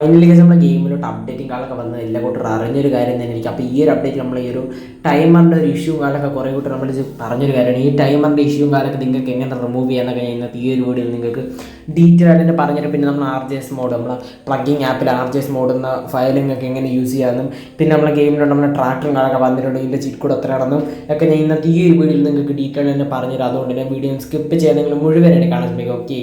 Finally നമ്മുടെ ഗെയിമിലോട്ട് updating കാലൊക്കെ വന്നത് എല്ലാ കൂട്ടർ അറിഞ്ഞൊരു കാര്യം തന്നെ എനിക്ക് അപ്പോൾ ഈ ഒരു അപ്ഡേറ്റ് നമ്മൾ ഈ ഒരു ടൈമറിന്റെ ഒരു ഇഷ്യൂ കാലൊക്കെ കുറേ കൂട്ടർ നമ്മൾ പറഞ്ഞൊരു കാര്യമാണ്. ഈ ടൈമറിന്റെ ഇഷ്യൂ കാലൊക്കെ നിങ്ങൾക്ക് എങ്ങനെ റിമൂവ് ചെയ്യാന്നൊക്കെ ഞാൻ ഈ ഒരു വീഡിയോയിൽ നിങ്ങൾക്ക് ഡീറ്റെയിൽ ആയിട്ട് തന്നെ പറഞ്ഞിട്ട് പിന്നെ നമ്മൾ ആർ ജി എസ് മോഡ് നമ്മൾ പ്ലഗിങ് ആപ്പിൽ ആർ ജി എസ് മോഡ് എന്ന ഫയലിംഗ് ഒക്കെ എങ്ങനെ യൂസ് ചെയ്യാമെന്നും പിന്നെ നമ്മളെ ഗെയിമിലോട്ട് നമ്മുടെ ട്രാക്ടറും കാലൊക്കെ വന്നിട്ടുണ്ട് ഇതിന്റെ ചിറ്റ് കൂടെ എത്ര നടന്നും ഒക്കെ ഞാൻ ഇന്നത്തെ ഈ ഒരു വീഡിയോയിൽ നിങ്ങൾക്ക് ഡീറ്റെയിൽ തന്നെ പറഞ്ഞുതരാം. അതുകൊണ്ട് തന്നെ വീഡിയോ സ്കിപ്പ് ചെയ്യാൻ നിങ്ങൾ മുഴുവനായിട്ട് കാണാൻ ഓക്കെ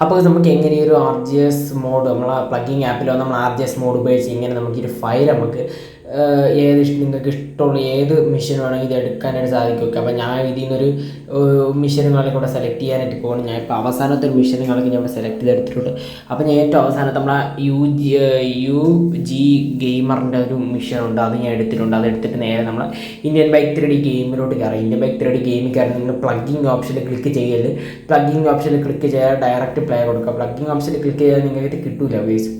അപ്പോൾ നമുക്ക് എങ്ങനെ ഒരു ആർ ജി എസ് മോഡ് നമ്മൾ പ്ലഗിങ് ആപ്പിലോ നമ്മൾ ആർ ജി എസ് മോഡ് ഉപയോഗിച്ച് ഇങ്ങനെ നമുക്ക് ഒരു ഫയൽ നമുക്ക് ഏത് നിങ്ങൾക്ക് ഇഷ്ടമുള്ള ഏത് മിഷൻ വേണമെങ്കിൽ ഇത് എടുക്കാനായിട്ട് സാധിക്കും. അപ്പോൾ ഞാൻ ഇതിൽ നിന്നൊരു മിഷനുകളെ കൂടെ സെലക്ട് ചെയ്യാനായിട്ട് പോകണം ഞാൻ ഇപ്പോൾ അവസാനത്തെ ഒരു മിഷനുകളൊക്കെ ഞാൻ സെലക്ട് ചെയ്തെടുത്തിട്ടുണ്ട്. അപ്പോൾ ഞാൻ ഏറ്റവും അവസാനം നമ്മളെ യു ജി യു ജി ഗെയിമറിന്റെ ഒരു മിഷൻ ഉണ്ട്. അത് ഞാൻ എടുത്തിട്ടുണ്ട്. അത് എടുത്തിട്ട് നേരെ നമ്മൾ ഇന്ത്യൻ ബൈക്ക് ത്രീഡി ഗെയിമിലോട്ട് കയറാം. ഇന്ത്യൻ ബൈക്ക് ത്രീഡി ഗെയിമിൽ കയറി നിങ്ങൾ പ്ലഗിങ് ഓപ്ഷനിൽ ക്ലിക്ക് ചെയ്യൽ പ്ലഗിങ് ഓപ്ഷനിൽ ക്ലിക്ക് ചെയ്യാൻ ഡയറക്റ്റ് പ്ലേ കൊടുക്കുക പ്ലഗിങ് ഓപ്ഷനിൽ ക്ലിക്ക് ചെയ്താൽ നിങ്ങൾക്ക് കിട്ടില്ല വേസ്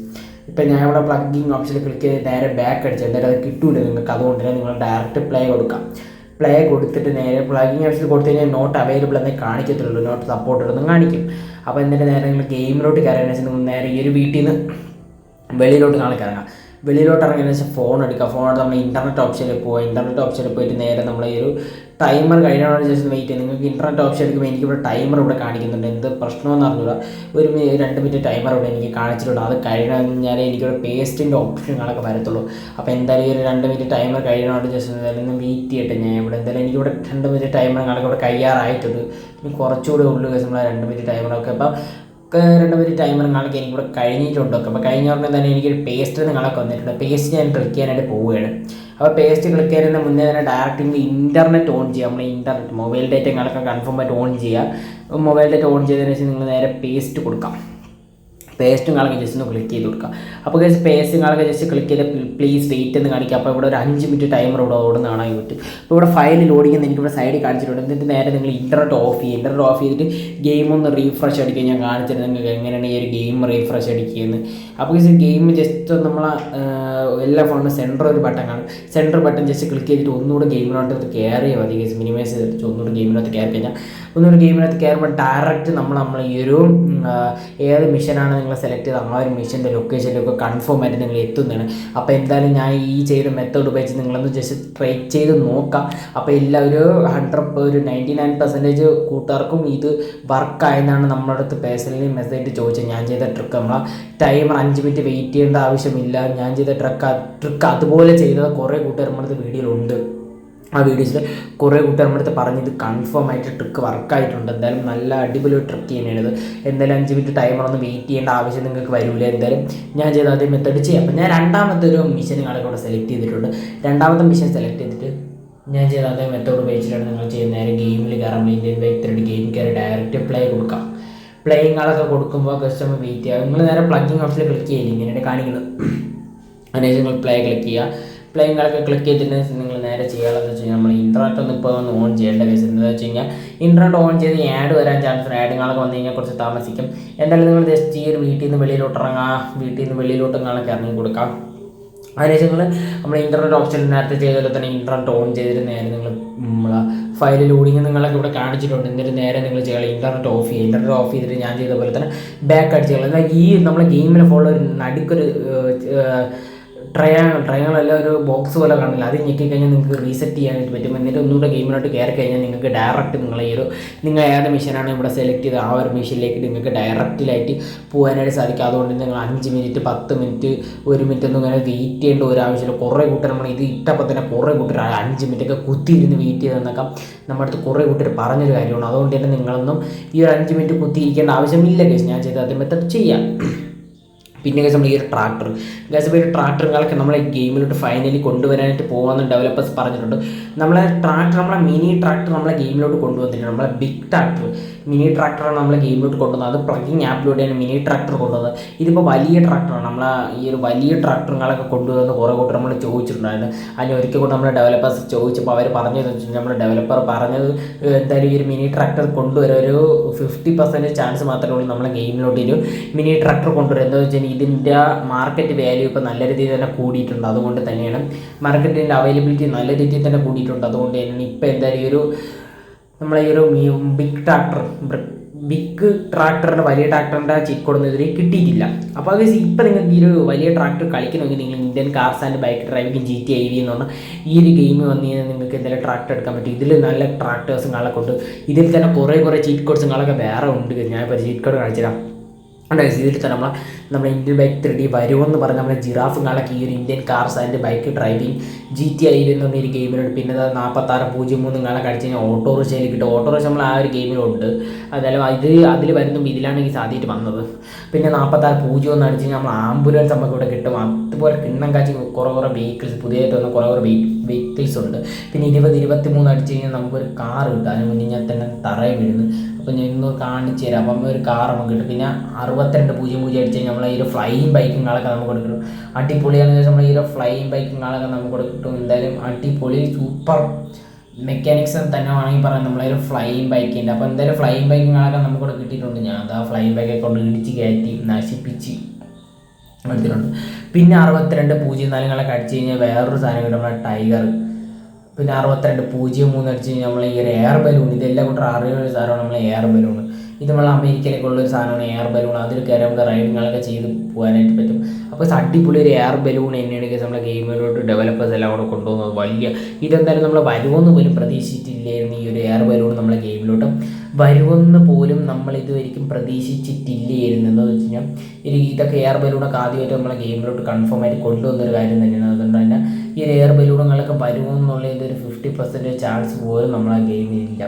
ഇപ്പം ഞാൻ ഇവിടെ പ്ലഗിങ് ഓപ്ഷനിൽ ക്ലിക്ക് ചെയ്ത് നേരെ ബാക്ക് അടിച്ച് എന്തായാലും അത് കിട്ടൂല. നിങ്ങൾക്ക് അതുകൊണ്ട് തന്നെ നിങ്ങൾ ഡയറക്റ്റ് പ്ലേ കൊടുക്കാം. പ്ലേ കൊടുത്തിട്ട് നേരെ പ്ലഗിങ് ഓപ്ഷനിൽ കൊടുത്തു കഴിഞ്ഞാൽ നോട്ട് അവൈലബിൾ എന്നേ കാണിക്കത്തുള്ളൂ. നോട്ട് സപ്പോർട്ട് എന്നും കാണിക്കും. അപ്പോൾ എന്നിട്ട് നേരെ നിങ്ങൾ ഗെയിമിലോട്ട് കയറാൻ വെച്ചാൽ നിങ്ങൾ നേരെ ഈ ഒരു വീട്ടിൽ നിന്ന് വെളിയിലോട്ട് നാളെ ഇറങ്ങാം വെളിയിലോട്ട് ഇറങ്ങിയതിന് ശേഷം ഫോൺ എടുക്കുക. ഫോൺ എടുത്ത് നമ്മൾ ഇന്റർനെറ്റ് ഓപ്ഷനിൽ പോവുക. ഇന്റർനെറ്റ് ഓപ്ഷനിൽ പോയിട്ട് നേരെ നമ്മൾ ഈ ഒരു ടൈമർ കഴിഞ്ഞതിന് ശേഷം വെയിറ്റ് ചെയ്യുക. നിങ്ങൾക്ക് ഇന്റർനെറ്റ് ഓപ്ഷൻ എടുക്കുമ്പോൾ എനിക്കിവിടെ ടൈമർ ഇവിടെ കാണിക്കുന്നുണ്ട്. എന്ത് പ്രശ്നമെന്ന് അറിഞ്ഞൂടാ. ഒരു രണ്ട് മിനിറ്റ് ടൈമർ ഇവിടെ എനിക്ക് കാണിച്ചിട്ടുണ്ട്. അത് കഴിഞ്ഞാലേ എനിക്കിവിടെ പേസ്റ്റിന്റെ ഓപ്ഷനുകളൊക്കെ വരത്തുള്ളൂ. അപ്പോൾ എന്തായാലും ഈ ഒരു രണ്ട് മിനിറ്റ് ടൈമർ കഴിയണമെന്ന് ശേഷം എന്തായാലും വെയിറ്റ് ചെയ്യട്ടെ ഞാൻ ഇവിടെ. എന്തായാലും എനിക്കിവിടെ രണ്ട് മിനിറ്റ് ടൈമർ കണക്ക് ഇവിടെ കയ്യാറായിട്ടുണ്ട്. ഇനി കുറച്ചുകൂടെ ഉള്ളു കേസ് നമ്മളെ രണ്ട് മിനിറ്റ് ടൈമറൊക്കെ അപ്പം രണ്ട് മിനിറ്റ് ടൈമർ കണക്ക് എനിക്കിവിടെ കഴിഞ്ഞിട്ടുണ്ട്. ഒക്കെ അപ്പോൾ കഴിഞ്ഞ ഉടനെ തന്നെ എനിക്കൊരു പേസ്റ്റ് നിങ്ങളൊക്കെ വന്നിട്ടുണ്ട് പേസ്റ്റ് ഞാൻ ക്ലിക്ക് ചെയ്യാനായിട്ട് പോവുകയാണ്. അപ്പോൾ പേസ്റ്റ് ക്ലിക്ക് ചെയ്യുന്നതിന് മുന്നേ തന്നെ ഡയറക്റ്റ് നിങ്ങൾ ഇന്റർനെറ്റ് ഓൺ ചെയ്യുക നമ്മൾ ഇന്റർനെറ്റ് മൊബൈൽ ഡേറ്റ നിങ്ങളൊക്കെ കൺഫേം ആയിട്ട് ഓൺ ചെയ്യുക മൊബൈൽ ഡേറ്റ ഓൺ ചെയ്തതിന് ശേഷം നിങ്ങൾ നേരെ പേസ്റ്റ് കൊടുക്കാം. പേസ്റ്റും കളഞ്ഞ് ജസ്റ്റ് ഒന്ന് ക്ലിക്ക് ചെയ്ത് കൊടുക്കുക അപ്പോൾ ഗസ് പേസ്റ്റും കളഞ്ഞ് ജസ്റ്റ് ക്ലിക്ക് ചെയ്ത് പ്ലീസ് വെയിറ്റ് എന്ന് കാണിക്കുക അപ്പോൾ ഇവിടെ ഒരു അഞ്ച് മിനിറ്റ് ടൈമർ ഇവിടെ ഓടുന്ന കാണാൻ പറ്റും അപ്പോൾ ഇവിടെ ഫയൽ ലോഡിംഗ് എന്ന് എനിക്കിവിടെ സൈഡിൽ കാണിച്ചിട്ടുണ്ട്. എന്നിട്ട് നേരെ നിങ്ങൾ ഇന്റർനെറ്റ് ഓഫ് ചെയ്യുക. ഇന്റർനെറ്റ് ഓഫ് ചെയ്തിട്ട് ഗെയിം ഒന്ന് റീഫ്രഷ് അടിക്കുക ഞാൻ കാണിച്ചിട്ട് നിങ്ങൾക്ക് എങ്ങനെയാണ് ഈ ഒരു ഗെയിം റീഫ്രഷ് അടിക്കുകയെന്ന്. അപ്പോൾ ഈ ഗെയിം ജസ്റ്റ് നമ്മൾ എല്ലാ ഫോണിലും സെന്റർ ഒരു ബട്ടൺ കാണും. സെന്റർ ബട്ടൺ ജസ്റ്റ് ക്ലിക്ക് ചെയ്തിട്ട് ഒന്നുകൂടെ ഗെയിമിനകത്ത് കയറിയാൽ മതി ഗെയിം മിനിമൈസ് ചെയ്തിട്ട് ഒന്നുകൂടെ ഗെയിമിനകത്ത് കയറി കഴിഞ്ഞാൽ ഒന്നുകൂടെ ഗെയിമിനകത്ത് കയറുമ്പോൾ ഡയറക്റ്റ് നമ്മൾ നമ്മൾ ഈ ഒരു ഏത് മിഷനാണ് നിങ്ങൾ സെലക്ട് ചെയ്ത് ആ ഒരു മിഷന്റെ ലൊക്കേഷനിലൊക്കെ കൺഫേം ആയിട്ട് നിങ്ങൾ എത്തുന്നതാണ്. അപ്പോൾ എന്തായാലും ഞാൻ ഈ ചെയ്ത മെത്തേഡ് ഉപയോഗിച്ച് നിങ്ങളൊന്ന് ജസ്റ്റ് ട്രൈ ചെയ്ത് നോക്കാം. അപ്പോൾ എല്ലാ ഒരു ഹൺഡ്രഡ് ഒരു നയന്റി നയൻ പെർസെന്റേജ് കൂട്ടുകാർക്കും ഇത് വർക്കായെന്നാണ് നമ്മുടെ അടുത്ത് പേഴ്സണലി മെസ്സേജ് ചോദിച്ചത്. ഞാൻ ചെയ്ത ട്രിക്ക് നമ്മൾ ടൈമർ അഞ്ച് മിനിറ്റ് വെയിറ്റ് ചെയ്യേണ്ട ആവശ്യമില്ല. ഞാൻ ചെയ്ത ട്രിക്ക് ട്രിക്ക് അതുപോലെ ചെയ്ത കുറേ കൂട്ടുകാർ നമ്മളത് വീഡിയോയിലുണ്ട് ആ വീഡിയോസിൽ കുറേ കൂട്ടുകാർ നമ്മുടെ അടുത്ത് പറഞ്ഞത് കൺഫേം ആയിട്ട് ട്രിക്ക് വർക്കായിട്ടുണ്ട് എന്തായാലും നല്ല അടിപൊളി ട്രിക്ക് തന്നെയാണ് ഇത്. എന്തായാലും അഞ്ച് മിനിറ്റ് ടൈമർ ഒന്നും വെയിറ്റ് ചെയ്യേണ്ട ആവശ്യം നിങ്ങൾക്ക് വരില്ല എന്തായാലും ഞാൻ ചെയ്ത അതേ മെത്തേഡ് ചെയ്യാം. അപ്പം ഞാൻ രണ്ടാമത്തെ ഒരു മിഷൻ നിങ്ങളെ കൂടെ സെലക്ട് ചെയ്തിട്ടുണ്ട്. രണ്ടാമത്തെ മിഷൻ സെലക്ട് ചെയ്തിട്ട് ഞാൻ ചെയ്ത അതേ മെത്തേഡ് ഉപയോഗിച്ചിട്ടാണ് നിങ്ങൾ ചെയ്യുന്ന നേരെ ഗെയിമിൽ കയറാൻ ഇന്ത്യൻ ബൈക്ക് ഗെയിം കയറി ഡയറക്റ്റ് പ്ലേ കൊടുക്കാം. പ്ലേയിങ് ആളൊക്കെ കൊടുക്കുമ്പോൾ കസ്റ്റമർ വെയിറ്റ് ചെയ്യുക. നിങ്ങൾ നേരെ പ്ലഗിങ് ഓപ്ഷനിൽ ക്ലിക്ക് ചെയ്യില്ല? ഇങ്ങനെയാണ് കാണിക്കുന്നത്. അതിനുശേഷം നിങ്ങൾ പ്ലേ ക്ലിക്ക് ചെയ്യുക. പ്ലേയിങ് ആളൊക്കെ ക്ലിക്ക് ചെയ്തിട്ട് നിങ്ങൾ നേരെ ചെയ്യാനുള്ളത് വെച്ച് കഴിഞ്ഞാൽ നമ്മൾ ഇന്റർനെറ്റ് ഒന്ന് ഇപ്പോൾ ഒന്ന് ഓൺ ചെയ്യേണ്ട കേസ് എന്താണെന്ന് വെച്ച് കഴിഞ്ഞാൽ ഇന്റർനെറ്റ് ഓൺ ചെയ്ത് ആഡ് വരാൻ ചാൻസ് ആഡുകളൊക്കെ വന്നു കഴിഞ്ഞാൽ കുറച്ച് താമസിക്കും. എന്തായാലും നിങ്ങൾ ജസ്റ്റ് ഈ ഒരു വീട്ടിൽ നിന്ന് വെളിയിലോട്ട് ഇറങ്ങാം. വീട്ടിൽ നിന്ന് വെളിയിലോട്ട് നിങ്ങളൊക്കെ ഇറങ്ങി കൊടുക്കാം. അതിനുശേഷം നിങ്ങൾ നമ്മൾ ഇന്റർനെറ്റ് ഓപ്ഷൻ നേരത്തെ ചെയ്തതുപോലെ തന്നെ ഇന്റർനെറ്റ് ഓൺ ചെയ്തിട്ട് നേരെ നിങ്ങൾ നമ്മളെ ഫയൽ ലോഡിങ് നിങ്ങളൊക്കെ ഇവിടെ കാണിച്ചിട്ടുണ്ട്. എന്നിട്ട് നേരെ നിങ്ങൾ ചെയ്യുക ഇന്റർനെറ്റ് ഓഫ് ചെയ്യുക. ഇന്റർനെറ്റ് ഓഫ് ചെയ്തിട്ട് ഞാൻ ചെയ്ത പോലെ തന്നെ ബാക്ക് അടിച്ച് കളയുക ഈ നമ്മളെ ഗെയിമിനെ ഫോളോ ഒരു നടുക്കൊരു ട്രയാങ്കിൾ ട്രയാങ്കിൾ അല്ല ഒരു ബോക്സ് പോലെ കാണില്ല അത് ഞെക്കി കഴിഞ്ഞാൽ നിങ്ങൾക്ക് റീസെറ്റ് ചെയ്യാനായിട്ട് പറ്റും. എന്നിട്ട് ഒന്നുകൂടെ ഗെയിമിലോട്ട് കയറി കഴിഞ്ഞാൽ നിങ്ങൾക്ക് ഡയറക്റ്റ് നിങ്ങൾ ഈ ഒരു നിങ്ങൾ ഏത് മെഷീനാണ് ഇവിടെ സെലക്ട് ചെയ്ത് ആ ഒരു മെഷീനിലേക്ക് നിങ്ങൾക്ക് ഡയറക്റ്റിലായിട്ട് പോകാനായിട്ട് സാധിക്കും. അതുകൊണ്ട് നിങ്ങൾ അഞ്ച് മിനിറ്റ് പത്ത് മിനിറ്റ് ഒരു മിനിറ്റ് ഒന്നും ഇങ്ങനെ വെയിറ്റ് ചെയ്യേണ്ട ഒരു ആവശ്യമില്ല. കുറേ കൂട്ടർ നമ്മൾ ഇത് ഇട്ടപ്പോൾ തന്നെ കുറേ കൂട്ടർ അഞ്ച് മിനിറ്റൊക്കെ കുത്തിയിരുന്ന് വെയിറ്റ് ചെയ്തെന്നൊക്കെ നമ്മുടെ അടുത്ത് കുറേ കൂട്ടർ പറഞ്ഞൊരു കാര്യമാണ്. അതുകൊണ്ട് തന്നെ നിങ്ങളൊന്നും ഈ ഒരു അഞ്ച് മിനിറ്റ് കുത്തിയിരിക്കേണ്ട ആവശ്യമില്ല കേസ് ഞാൻ ചെയ്ത് അതേ മെത്തഡ് ചെയ്യാം. പിന്നെ ഗൈസ് നമ്മൾ ഈ ഒരു ട്രാക്ടർ ഗൈസ് ഇപ്പോൾ ഒരു ട്രാക്ടറുകളൊക്കെ നമ്മളെ ഗെയിമിലോട്ട് ഫൈനലി കൊണ്ടുവരാനായിട്ട് പോകുമെന്ന് ഡെവലപ്പേഴ്സ് പറഞ്ഞിട്ടുണ്ട്. നമ്മളെ ട്രാക്ടർ നമ്മളെ മിനി ട്രാക്ടർ നമ്മളെ ഗെയിമിലോട്ട് കൊണ്ടുവന്നിട്ടുണ്ട്. നമ്മളെ ബിഗ് ട്രാക്ടർ മിനി ട്രാക്ടറാണ് നമ്മളെ ഗെയിമിലോട്ട് കൊണ്ടുവന്നത്. അത് പ്ലഗിങ് ആപ്പിലൂടെയാണ് മിനി ട്രാക്ടർ കൊണ്ടുവന്നത്. ഇതിപ്പോൾ വലിയ ട്രാക്ടറാണ് നമ്മളെ ഈ ഒരു വലിയ ട്രാക്ടറുകളൊക്കെ കൊണ്ടുവന്ന് കുറേ കൂട്ടർ നമ്മൾ ചോദിച്ചിട്ടുണ്ടായിരുന്നു. അതിന് ഒരിക്കൽ കൂടെ നമ്മളെ ഡെവലപ്പേഴ്സ് ചോദിച്ചപ്പോൾ അവർ പറഞ്ഞു വെച്ചാൽ നമ്മുടെ ഡെവലപ്പർ പറഞ്ഞത് എന്തായാലും ഈ ഒരു മിനി ട്രാക്ടർ കൊണ്ടുവരാൻ ഒരു ഫിഫ്റ്റി പെർസെന്റേജ് ചാൻസ് മാത്രമേ ഉള്ളൂ നമ്മളെ ഗെയിമിലോട്ട് ഒരു മിനി ട്രാക്ടർ കൊണ്ടുവരും എന്താണെന്ന് വെച്ചാൽ ഇതിന്റെ മാർക്കറ്റ് വാല്യൂ ഇപ്പോൾ നല്ല രീതിയിൽ തന്നെ കൂടിയിട്ടുണ്ട്. അതുകൊണ്ട് തന്നെയാണ് മാർക്കറ്റിന്റെ അവൈലബിലിറ്റി നല്ല രീതിയിൽ തന്നെ കൂടിയിട്ടുണ്ട്. അതുകൊണ്ട് തന്നെയാണ് ഇപ്പോൾ എന്തായാലും ഈ ഒരു നമ്മളെ ഈ ഒരു ബിഗ് ട്രാക്ടർ ബിഗ് ട്രാക്ടറിന്റെ വലിയ ട്രാക്ടറിന്റെ ചിക്കോടൊന്നും ഇതുവരെ കിട്ടിയിട്ടില്ല. അപ്പോൾ അത് ഇപ്പം നിങ്ങൾക്ക് ഈ ഒരു വലിയ ട്രാക്ടർ കളിക്കണമെങ്കിൽ നിങ്ങൾ Indian cars and bike driving G T I V എന്ന് പറഞ്ഞാൽ ഈ ഒരു ഗെയിം വന്നു കഴിഞ്ഞാൽ നിങ്ങൾക്ക് എന്തെങ്കിലും ട്രാക്ടർ എടുക്കാൻ പറ്റും. ഇതിൽ നല്ല ട്രാക്ടേഴ്സും കാളൊക്കെ ഉണ്ട്. ഇതിൽ തന്നെ കുറേ കുറേ ചീറ്റ് കോഡ്സും കാളൊക്കെ വേറെ ഉണ്ട് ഞാൻ ചീറ്റ് കോഡ് ഉണ്ട് ഇതിൽ നമ്മളെ നമ്മുടെ ഇന്ത്യൻ ബൈക്ക് ത്രീ ഡി വരുമെന്ന് പറഞ്ഞ നമ്മുടെ ജിറാഫ് കാണൊക്കെ ഈ ഒരു Indian cars and bike driving G T I എന്ന് പറഞ്ഞ ഒരു ഗെയിമിലുണ്ട് പിന്നെ നാൽപ്പത്താറ് പൂജ്യം മൂന്ന് കാണാൻ കഴിച്ച് കഴിഞ്ഞാൽ ഓട്ടോറിക്ഷയിൽ കിട്ടും. ഓട്ടോറിക്ഷ നമ്മൾ ആ ഒരു ഗെയിമിലുണ്ട് അതായത് ഇത് അതിൽ വരുന്ന ഇതിലാണ് ഈ സാധ്യമായിട്ട് വന്നത്. പിന്നെ നാൽപ്പത്താറ് പൂജ്യം ഒന്ന് അടിച്ച് കഴിഞ്ഞാൽ നമ്മൾ ആംബുലൻസ് നമുക്ക് ഇവിടെ കിട്ടും. അതുപോലെ കിണ്ണം കാച്ചി കുറേ കുറേ വെഹിക്കിൾസ് പുതിയതായിട്ട് വന്ന കുറേ കുറേ വെഹിക്കിൾസ് ഉണ്ട്. പിന്നെ ഇരുപത് ഇരുപത്തി മൂന്ന് അടിച്ച് കഴിഞ്ഞാൽ നമുക്കൊരു കാർ കിട്ടും. അതിന് മുന്നേ ഞാൻ തന്നെ തറയിൽ വീഴുന്നു. അപ്പോൾ ഞാൻ ഇന്ന് കാണിച്ചു തരാം. അപ്പം ഒരു കാർ നമുക്ക് കിട്ടും. പിന്നെ അറുപത്തിരണ്ട് പൂജ്യം പൂജ്യം അടിച്ച് കഴിഞ്ഞാൽ നമ്മളെ ഈ ഒരു ബൈക്കും കാളൊക്കെ നമുക്ക് കൊടുക്കും. അടിപൊളിയാണെന്ന് വെച്ചാൽ നമ്മൾ ഈ ഒരു ബൈക്കും കാളൊക്കെ നമുക്ക് കൊടുക്കും എന്തായാലും അടിപൊളി സൂപ്പർ മെക്കാനിക്സ് തന്നെ വേണമെങ്കിൽ പറയാം. നമ്മളെ ഒരു ഫ്ലൈയിങ് ബൈക്കിന്റെ അപ്പോൾ എന്തായാലും ഫ്ലൈയിങ് നമുക്ക് നമുക്കിവിടെ കിട്ടിയിട്ടുണ്ട്. ഞാൻ അത് ആ ഫ്ലൈയിങ് ബൈക്കൊക്കെ കൊണ്ട് ഇടിച്ച് കയറ്റി നശിപ്പിച്ച് എടുത്തിട്ടുണ്ട്. പിന്നെ അറുപത്തിരണ്ട് പൂജ്യം നാലുകളൊക്കെ അടിച്ച് കഴിഞ്ഞാൽ വേറൊരു സാധനം കിട്ടും. നമ്മുടെ ടൈഗർ പിന്നെ അറുപത്തിരണ്ട് പൂജ്യം മൂന്ന് അടിച്ച് കഴിഞ്ഞാൽ നമ്മൾ ഈ ഒരു എയർ ബലൂൺ ഇതെല്ലാം കൂട്ടർ അറിയുന്ന ഒരു സാധനമാണ് നമ്മൾ എയർ ബലൂൺ ഇത് നമ്മൾ അമേരിക്കയിലേക്ക് ഒരു സാധനമാണ് എയർ ബലൂൺ അതിൽ കയറി നമുക്ക് റൈഡിങ്ങുകളൊക്കെ ചെയ്ത് പോകാനായിട്ട് പറ്റും. അപ്പോൾ അടിപൊളി ഒരു എയർ ബലൂൺ തന്നെയാണ് നമ്മളെ ഗെയിമിലോട്ട് ഡെവലപ്പേഴ്സ് എല്ലാം കൂടെ കൊണ്ടുപോകുന്നത്. വലിയ ഇതെന്തായാലും നമ്മൾ വരുമെന്ന് പോലും പ്രതീക്ഷിച്ചിട്ടില്ലായിരുന്നു ഈ ഒരു എയർ ബലൂൺ നമ്മളെ ഗെയിമിലോട്ട് വരുമെന്ന് പോലും നമ്മൾ ഇതുവരെയും പ്രതീക്ഷിച്ചിട്ടില്ലായിരുന്നു. എന്ന് വെച്ച് കഴിഞ്ഞാൽ ഇതൊക്കെ എയർ ബലൂണൊക്കെ ആദ്യമായിട്ട് നമ്മളെ ഗെയിമിലോട്ട് കൺഫേം ആയിട്ട് കൊണ്ടുവന്നൊരു കാര്യം തന്നെയാണ്. അതുകൊണ്ട് തന്നെ ഈ ഒരു എയർ ബലൂണുകളൊക്കെ വരുമെന്നുള്ളതിന്റെ ഒരു ഫിഫ്റ്റി പെർസെന്റേജ് ചാൻസ് പോലും നമ്മൾ നമ്മളെ ഗെയിമിലില്ല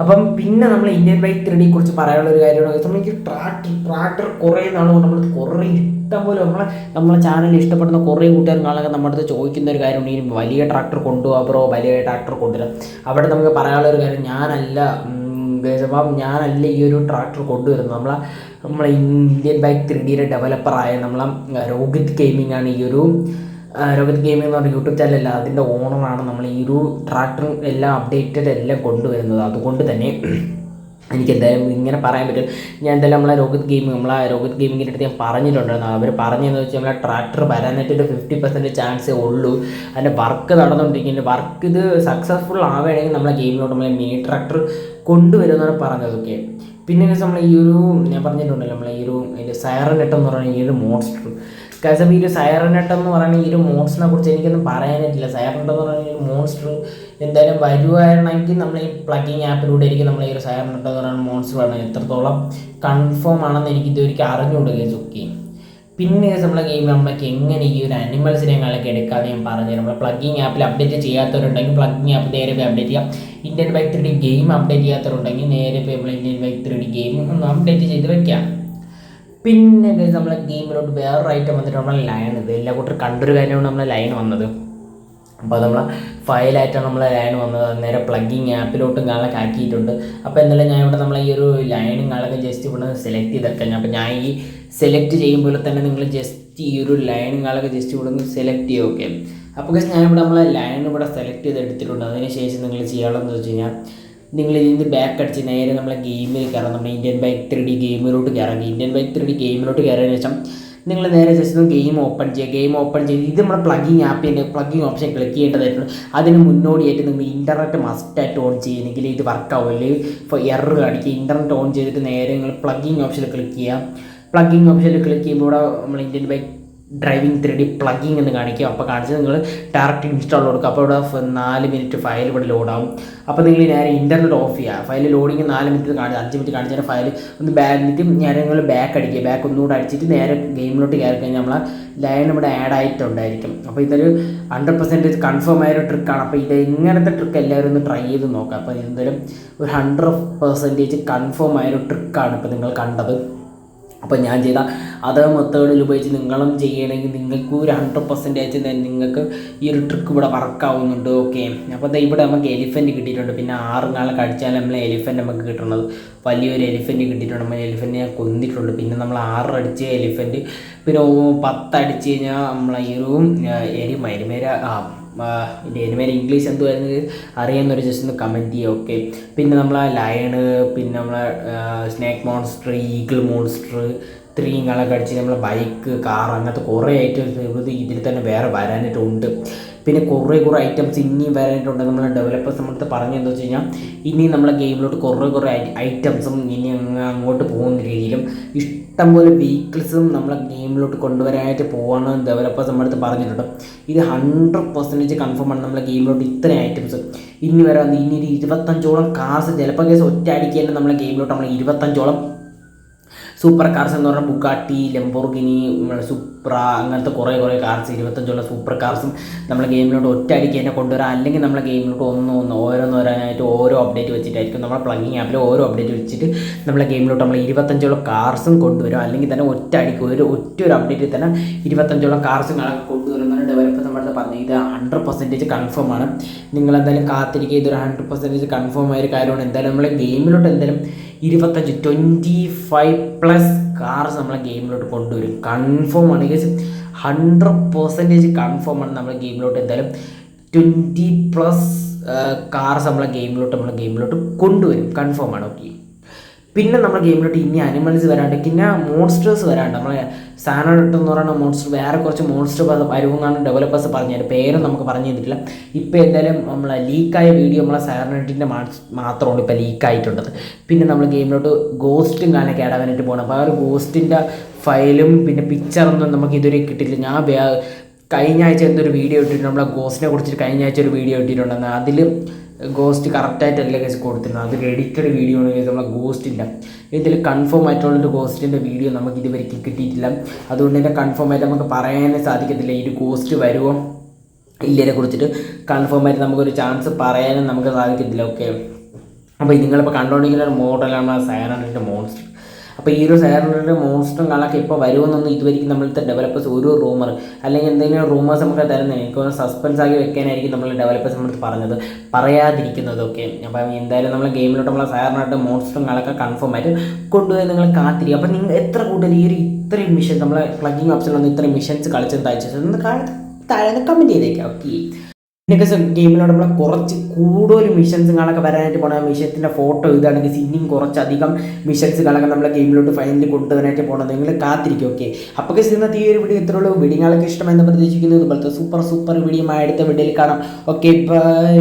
അപ്പം പിന്നെ നമ്മൾ ഇന്ത്യൻ ബൈക്ക് ത്രീഡിയെ കുറിച്ച് പറയാനുള്ള ഒരു കാര്യമാണ്. നമ്മൾ എനിക്ക് ട്രാക്ടർ ട്രാക്ടർ കുറേ നാളുകൊണ്ട് നമ്മൾ കുറേ ഇഷ്ടം പോലെ നമ്മളെ നമ്മളെ ചാനലിൽ ഇഷ്ടപ്പെടുന്ന കുറേ കൂട്ടുകാർ നാളൊക്കെ നമ്മുടെ അടുത്ത് ചോദിക്കുന്ന ഒരു കാര്യമുണ്ട് ഈ വലിയ ട്രാക്ടർ കൊണ്ടുപോകാം ബ്രോ വലിയ ട്രാക്ടർ കൊണ്ടുവരാം. അവിടെ നമുക്ക് പറയാനുള്ള ഒരു കാര്യം ഞാനല്ല അപ്പം ഞാനല്ല ഈ ഒരു ട്രാക്ടർ കൊണ്ടുവരുന്നത്. നമ്മളെ നമ്മളെ ഇന്ത്യൻ ബൈക്ക് ത്രീ ഡിയുടെ ഡെവലപ്പറായ നമ്മളെ രോഹിത് ഗെയിമിംഗ് ആണ് ഈ ഒരു രോഹിത് ഗെയിമിംഗ് എന്ന് പറഞ്ഞ യൂട്യൂബ് ചാനലല്ല അതിന്റെ ഓണറാണ് നമ്മൾ ഈ ഒരു ട്രാക്ടറും എല്ലാം അപ്ഡേറ്റഡ് എല്ലാം കൊണ്ടുവരുന്നത്. അതുകൊണ്ട് തന്നെ എനിക്ക് എന്തായാലും ഇങ്ങനെ പറയാൻ പറ്റും. ഞാൻ എന്തായാലും നമ്മളെ രോഹിത് ഗെയിമിംഗ് നമ്മളെ രോഹിത് ഗെയിമിങ്ങിന്റെ അടുത്ത് ഞാൻ പറഞ്ഞിട്ടുണ്ടായിരുന്നു. അവർ പറഞ്ഞതെന്ന് വെച്ചാൽ നമ്മളെ ട്രാക്ടർ വരാനായിട്ട് ഒരു ഫിഫ്റ്റി പെർസെന്റ് ചാൻസേ ഉള്ളൂ. അതിന്റെ വർക്ക് നടന്നുകൊണ്ടിരിക്കുന്നത് വർക്ക് ഇത് സക്സസ്ഫുൾ ആവുകയാണെങ്കിൽ നമ്മളെ ഗെയിമിലോട്ട് നമ്മളെ മിനി ട്രാക്ടർ കൊണ്ടുവരുമെന്നാണ് പറഞ്ഞതൊക്കെ. പിന്നെ നമ്മൾ ഈ ഒരു ഞാൻ പറഞ്ഞിട്ടുണ്ടല്ലോ നമ്മളെ ഈ ഒരു സൈറൻ നെറ്റ് എന്ന് പറയുന്ന ഈ ഒരു മോൺസ്റ്റർ കാരണം ഈ ഒരു സൈറനട്ട് എന്ന് പറയുന്ന ഈ ഒരു മോൺസ്റ്ററിനെ കുറിച്ച് എനിക്കൊന്നും പറയാനായിട്ടില്ല സൈറനട്ട് എന്ന് പറയുന്ന ഒരു മോൺസ്റ്റർ എന്തായാലും വരുവാണെങ്കിൽ നമ്മൾ ഈ പ്ലഗിങ് ആപ്പിലൂടെ ആയിരിക്കും നമ്മൾ ഈ ഒരു സൈറനട്ട് എന്ന് പറയുന്ന മോൺസ്റ്റർ വേണം എത്രത്തോളം കൺഫേം ആണെന്ന് എനിക്ക് ഇതുവരെയ്ക്ക് അറിഞ്ഞുകൊടുക്കുകയും ചുക്കി പിന്നെ നമ്മളെ ഗെയിമിൽ നമ്മൾക്ക് എങ്ങനെ ഈ ഒരു അനിമൽസിനെ ഞങ്ങളൊക്കെ എടുക്കാതെ ഞാൻ പറഞ്ഞു നമ്മൾ പ്ലഗിങ് ആപ്പിൽ അപ്ഡേറ്റ് ചെയ്യാത്തവരുണ്ടെങ്കിൽ പ്ലഗിങ് ആപ്പ് നേരെ പോയി അപ്ഡേറ്റ് ചെയ്യാം. Indian bike three game update ചെയ്യാത്തവരുണ്ടെങ്കിൽ നേരെ പോയി നമ്മൾ ഇന്ത്യൻ ബൈക്ക് ത്രീ ഗെയിം ഒന്ന് അപ്ഡേറ്റ് ചെയ്ത് വെക്കാം. പിന്നെ നമ്മളെ ഗെയിമിലോട്ട് വേറൊരു ഐറ്റം വന്നിട്ട് നമ്മളെ ലൈൻ ഇത്. എല്ലാ കൂട്ടർ കണ്ടൊരു കാര്യമാണ് നമ്മളെ ലൈൻ വന്നത്. അപ്പോൾ നമ്മൾ ഫയലായിട്ടാണ് നമ്മളെ ലൈൻ വന്നത്. നേരെ പ്ലഗിങ് ആപ്പിലോട്ടും കാണാൻ ആക്കിയിട്ടുണ്ട്. അപ്പോൾ എന്തായാലും ഞാൻ ഇവിടെ നമ്മളെ ഈ ഒരു ലൈനും കാണാനൊക്കെ ജസ്റ്റ് ഇവിടെ സെലക്ട് ചെയ്തൊക്കെ അപ്പോൾ ഞാൻ ഈ സെലക്ട് ചെയ്യുമ്പോൾ തന്നെ നിങ്ങൾ ജസ്റ്റ് ഈ ഒരു ലൈനും കാണാനൊക്കെ ജസ്റ്റ് ഇവിടെ നിന്ന് സെലക്ട് ചെയ്യുക ഓക്കെ അപ്പോൾ ഞാൻ ഞാനിവിടെ നമ്മളെ ലൈൻ ഇവിടെ സെലക്ട് ചെയ്ത് എടുത്തിട്ടുണ്ട് അതിന് ശേഷം നിങ്ങൾ ചെയ്യാനുള്ളതെന്ന് വെച്ച് കഴിഞ്ഞാൽ നിങ്ങൾ ഇതിൽ നിന്ന് ബാക്ക് അടിച്ച് നേരെ നമ്മളെ ഗെയിമിൽ കയറാം നമ്മുടെ ഇന്ത്യൻ ബൈക്ക് ത്രീ ഡി ഗെയിമിലോട്ട് കയറാം ഇന്ത്യൻ ബൈക്ക് ത്രീ ഡി ഗെയിമിലോട്ട് കയറിയതിനു ശേഷം നിങ്ങൾ നേരെ ജസ്റ്റ് ഗെയിം ഓപ്പൺ ചെയ്യുക. ഗെയിം ഓപ്പൺ ചെയ്ത് ഇത് നമ്മുടെ പ്ലഗിങ് ആപ്പിന്റെ പ്ലഗിങ് ഓപ്ഷൻ ക്ലിക്ക് ചെയ്യേണ്ടതായിട്ടുണ്ട്. അതിന് മുന്നോടിയായിട്ട് നിങ്ങൾ ഇന്റർനെറ്റ് മസ്റ്റായിട്ട് ഓൺ ചെയ്യണമെങ്കിൽ ഇത് വർക്ക് അല്ലെങ്കിൽ ഇപ്പോൾ എറർ കാണിക്കുക. ഇന്റർനെറ്റ് ഓൺ ചെയ്തിട്ട് നേരെ നിങ്ങൾ പ്ലഗിങ് ഓപ്ഷനിൽ ക്ലിക്ക് ചെയ്യുക. പ്ലഗിങ് ഓപ്ഷനിൽ ക്ലിക്ക് ചെയ്യുമ്പോൾ ഇവിടെ നമ്മൾ Indian bike driving three D plugin എന്ന് കാണിക്കുക. അപ്പോൾ കാണിച്ച് നിങ്ങൾ ഡയറക്റ്റ് ഇൻസ്റ്റാൾ കൊടുക്കുക. അപ്പോൾ ഇവിടെ നാല് മിനിറ്റ് ഫയൽ ഇവിടെ ലോഡാവും അപ്പോൾ നിങ്ങൾ നേരെ ഇന്റർനെറ്റ് ഓഫ് ചെയ്യുക. ഫയൽ ലോഡിങ് നാല് മിനിറ്റ് കാണിച്ച് അഞ്ച് മിനിറ്റ് കാണിച്ചാൽ ഫയൽ ഒന്ന് ബാക്ക് എന്നിട്ട് നേരെ നിങ്ങൾ ബാക്ക് അടിക്കുക. ബാക്ക് ഒന്നുകൂടെ അടിച്ചിട്ട് നേരെ ഗെയിമിലോട്ട് കയറി കഴിഞ്ഞാൽ നമ്മളെ ലൈൻ ഇവിടെ ആഡ് ആയിട്ടുണ്ടായിരിക്കും. അപ്പോൾ ഇതൊരു ഹൺഡ്രഡ് പെർസെന്റേജ് കൺഫേം ആയ ഒരു ട്രിക്കാണ് അപ്പോൾ ഇത് ഇങ്ങനത്തെ ട്രിക്ക് എല്ലാവരും ഒന്ന് ട്രൈ ചെയ്ത് നോക്കുക അപ്പോൾ എന്തായാലും ഒരു ഹൺഡ്രഡ് പെർസെന്റേജ് കൺഫേം ആയൊരു ട്രിക്കാണ് ഇപ്പോൾ നിങ്ങൾ കണ്ടത്. അപ്പോൾ ഞാൻ ചെയ്ത അതേ മെത്തേഡിൽ ഉപയോഗിച്ച് നിങ്ങളും ചെയ്യണമെങ്കിൽ നിങ്ങൾക്ക് ഒരു ഹൺഡ്രഡ് പെർസെന്റേജ് തന്നെ നിങ്ങൾക്ക് ഈ ഒരു ട്രിക്ക് ഇവിടെ വർക്കാവുന്നുണ്ട് ഓക്കെ അപ്പോൾ ഇവിടെ നമുക്ക് എലിഫന്റ് കിട്ടിയിട്ടുണ്ട്. പിന്നെ ആറ് നാളെ കഴിച്ചാൽ നമ്മൾ എലിഫന്റ് നമുക്ക് കിട്ടുന്നത് വലിയൊരു എലിഫന്റ് കിട്ടിയിട്ടുണ്ട്. നമ്മൾ എലിഫന്റ് ഞാൻ കൊന്നിട്ടുണ്ട്. പിന്നെ നമ്മൾ ആറ് അടിച്ച് എലിഫന്റ് പിന്നെ ഓ- പത്ത് അടിച്ച് കഴിഞ്ഞാൽ നമ്മളെ ഈ ഒരു എരിമ ആ ഇതിന്റെ ഇനിമേൽ ഇംഗ്ലീഷ് എന്തുമായിരുന്നു അറിയാമെന്ന് ഒരു ജസ്റ്റ് ഒന്ന് കമന്റ് ചെയ്യുക ഓക്കെ പിന്നെ നമ്മളെ ലയണ് പിന്നെ നമ്മളെ സ്നേക്ക് മോൺസ്റ്റർ ഈഗിൾ മോൺസ്റ്റർ ഇത്രയും കളൊക്കെ അടിച്ച് നമ്മൾ ബൈക്ക് കാർ അങ്ങനത്തെ കുറേ ഐറ്റംസ് ഇത് ഇതിൽ തന്നെ വേറെ വരാനായിട്ടുണ്ട്. പിന്നെ കുറേ കുറേ ഐറ്റംസ് ഇനിയും വരാനായിട്ടുണ്ട്. നമ്മൾ ഡെവലപ്പേഴ്സ് നമ്മളടുത്ത് പറഞ്ഞതെന്ന് വെച്ച് കഴിഞ്ഞാൽ ഇനിയും നമ്മളെ ഗെയിമിലോട്ട് കുറേ കുറേ ഐറ്റംസും ഇനി അങ്ങോട്ട് പോകുന്ന രീതിയിലും ഇഷ്ടംപോലെ വെഹിക്കിൾസും നമ്മളെ ഗെയിമിലോട്ട് കൊണ്ടുവരാനായിട്ട് പോകണമെന്ന് ഡെവലപ്പേഴ്സ് നമ്മുടെ അടുത്ത് പറഞ്ഞിട്ടുണ്ട്. ഇത് ഹൺഡ്രഡ് പെർസെന്റേജ് കൺഫേം ആണ് നമ്മളെ ഗെയിമിലോട്ട് ഇത്രയും ഐറ്റംസ് ഇനി വരാൻ ഇനി ഒരു ഇരുപത്തഞ്ചോളം കാർസ് ചിലപ്പോൾ കേസ് ഒറ്റ അടിക്ക് തന്നെ നമ്മളെ ഗെയിമിലോട്ട് നമ്മൾ ഇരുപത്തഞ്ചോളം സൂപ്പർ കാർസ് എന്ന് പറഞ്ഞാൽ ബുക്കാട്ടി ലംബോർഗിനി സുപ്ര അങ്ങനത്തെ കുറേ കുറേ കാർസ് ഇരുപത്തഞ്ചുള്ള സൂപ്പർ കാർസും നമ്മൾ ഗെയിമിലോട്ട് ഒറ്റയടിക്ക് തന്നെ കൊണ്ടുവരാം അല്ലെങ്കിൽ നമ്മളെ ഗെയിമിലോട്ട് ഒന്ന് ഒന്ന് വരാനായിട്ട് ഓരോ അപ്ഡേറ്റ് വെച്ചിട്ടായിരിക്കും. നമ്മളെ പ്ലഗിങ് ആപ്പിൽ ഓരോ അപ്ഡേറ്റ് വെച്ചിട്ട് നമ്മളെ ഗെയിമിലോട്ട് നമ്മൾ ഇരുപത്തഞ്ചോളം കാർസും കൊണ്ടുവരും. അല്ലെങ്കിൽ തന്നെ ഒറ്റ അടിക്ക് ഒരു ഒറ്റ ഒരു അപ്ഡേറ്റിൽ തന്നെ ഇരുപത്തഞ്ചോളം കാർസും കൊണ്ടുവരുന്ന ഡെവലപ്പർ നമ്മുടെ പറഞ്ഞു ഇത് ഹൺഡ്രഡ് പെർസെന്റേജ് കൺഫേം ആണ്. നിങ്ങൾ എന്തായാലും കാത്തിരിക്കുക. ഇതൊരു ഹൺഡ്രഡ് പെർസെന്റേജ് കൺഫേം ആയ ഒരു കാര്യമാണ്. എന്തായാലും നമ്മളെ ഗെയിമിലോട്ട് എന്തായാലും ഇരുപത്തഞ്ച് ട്വന്റി ഫൈവ് പ്ലസ് കാർസ് നമ്മളെ ഗെയിമിലോട്ട് കൊണ്ടുവരും. കൺഫേം ആണ് ഗൈസ് ഹൺഡ്രഡ് പെർസെന്റേജ് കൺഫേം ആണ് നമ്മളെ ഗെയിമിലോട്ട് എന്തായാലും. ട്വന്റി പ്ലസ് കാർസ് നമ്മളെ ഗെയിമിലോട്ട് നമ്മളെ ഗെയിമിലോട്ട് കൊണ്ടുവരും. കൺഫേം ആണ് ഓക്കെ പിന്നെ നമ്മുടെ ഗെയിമിലോട്ട് ഇനി അനിമൽസ് വരാണ്ട് പിന്നെ മോൺസ്റ്റേഴ്സ് വരാണ്ട്. നമ്മളെ സാനോട്ട് എന്ന് പറയുന്ന മോൺസ്റ്റർ വേറെ കുറച്ച് മോൺസ്റ്റർ വരുമെന്നാണ് ഡെവലപ്പേഴ്സ് പറഞ്ഞത്. പേരും നമുക്ക് പറഞ്ഞു തന്നിട്ടില്ല. ഇപ്പോൾ എന്തായാലും നമ്മളെ ലീക്കായ വീഡിയോ നമ്മളെ സാനോട്ടിന്റെ മാത്രമാണ് ഇപ്പോൾ ലീക്കായിട്ടുള്ളത് പിന്നെ നമ്മൾ ഗെയിമിലോട്ട് ഗോസ്റ്റും കാണാൻ കേടാൻ വേണ്ടിയിട്ട് പോകണം അപ്പോൾ ആ ഒരു ഗോസ്റ്റിന്റെ ഫയലും പിന്നെ പിക്ചറൊന്നും നമുക്ക് ഇതുവരെ കിട്ടില്ല ഞാൻ കഴിഞ്ഞ ആഴ്ച എന്തൊരു വീഡിയോ ഇട്ടിട്ടുണ്ട്. നമ്മളെ ഗോസ്റ്റിനെ കുറിച്ചിട്ട് കഴിഞ്ഞ ആഴ്ച ഒരു വീഡിയോ ഇട്ടിട്ടുണ്ടെന്ന്. അതിൽ ഗോസ്റ്റ് കറക്റ്റായിട്ടല്ല കേസ് കൊടുത്തിരുന്നത്? അത് എഡിറ്റഡ് വീഡിയോ ആണ് കേസ് നമ്മളെ ഗോസ്റ്റിന്റെ ഇതിൽ കൺഫേം ആയിട്ടുള്ളൊരു ഗോസ്റ്റിന്റെ വീഡിയോ നമുക്ക് ഇതുവരെയ്ക്ക് കിട്ടിയിട്ടില്ല. അതുകൊണ്ട് തന്നെ കൺഫേം ആയിട്ട് നമുക്ക് പറയാനേ സാധിക്കത്തില്ല ഈ ഗോസ്റ്റ് വരുമോ ഇല്ലതിനെ കുറിച്ചിട്ട്. കൺഫേം ആയിട്ട് നമുക്കൊരു ചാൻസ് പറയാനും നമുക്ക് സാധിക്കത്തില്ല ഓക്കെ അപ്പോൾ നിങ്ങളിപ്പോൾ കണ്ടുകൊണ്ടിരിക്കുന്ന ഒരു മോഡലാണ് സയറണ്ടിന്റെ മോൺസ്റ്റർ അപ്പോൾ ഈ ഒരു സാറിന്റെ മോൺസ്റ്ററും കാണാനൊക്കെ ഇപ്പോൾ വരുമെന്നൊന്നും ഇതുവരെയും നമ്മളുടെ ഡെവലപ്പേഴ്സ് ഒരു റൂമർ അല്ലെങ്കിൽ എന്തെങ്കിലും റൂമേഴ്സ് നമുക്ക് തരുന്നത് എനിക്ക് സസ്പെൻസ് ആക്കി വെക്കാനായിരിക്കും നമ്മൾ ഡെവലപ്പേഴ്സ് നമ്മളടുത്ത് പറഞ്ഞത് പറയാതിരിക്കുന്നതൊക്കെ. അപ്പം എന്തായാലും നമ്മൾ ഗെയിമിലോട്ട് നമ്മളെ സാറിനായിട്ട് മോൺസ്റ്ററും കാണൊക്കെ കൺഫേം ആയിട്ട് കൊണ്ടുപോയി നിങ്ങൾ കാത്തിരിക്കുക. അപ്പം നിങ്ങൾ എത്ര കൂടുതൽ ഈ ഒരു ഇത്രയും മിഷൻ നമ്മളെ പ്ലഗിങ് ഓപ്ഷനിലൊന്നും ഇത്രയും മിഷൻസ് കളിച്ചെന്ന് കാണാൻ താഴെ കമന്റ് ചെയ്തേക്കാം. ഓക്കെ ഇതിനൊക്കെ ഗെയിമിനോട് നമ്മൾ കുറച്ച് കൂടുതൽ മിഷൻസ് കാണൊക്കെ വരാനായിട്ട് പോകണം മിഷൻസിന്റെ ഫോട്ടോ ഇതാണെങ്കിൽ ഇനിയും കുറച്ചധികം മിഷൻസ് കാണൊക്കെ നമ്മളെ ഗെയിമിലോട്ട് ഫൈനലി കൊണ്ടുവരാനായിട്ട് പോകണം നിങ്ങൾ കാത്തിരിക്കും ഓക്കെ അപ്പോൾ ഇന്നത്തെ ഈ ഒരു വീഡിയോ ഇത്രയുള്ളൂ വീഡിയോ നിങ്ങൾക്ക് ഇഷ്ടമെന്ന് പ്രതീക്ഷിക്കുന്നു. ഇതുപോലത്തെ സൂപ്പർ സൂപ്പർ വീഡിയോ അടുത്ത വീഡിയോയിൽ കാണാം. Okay bye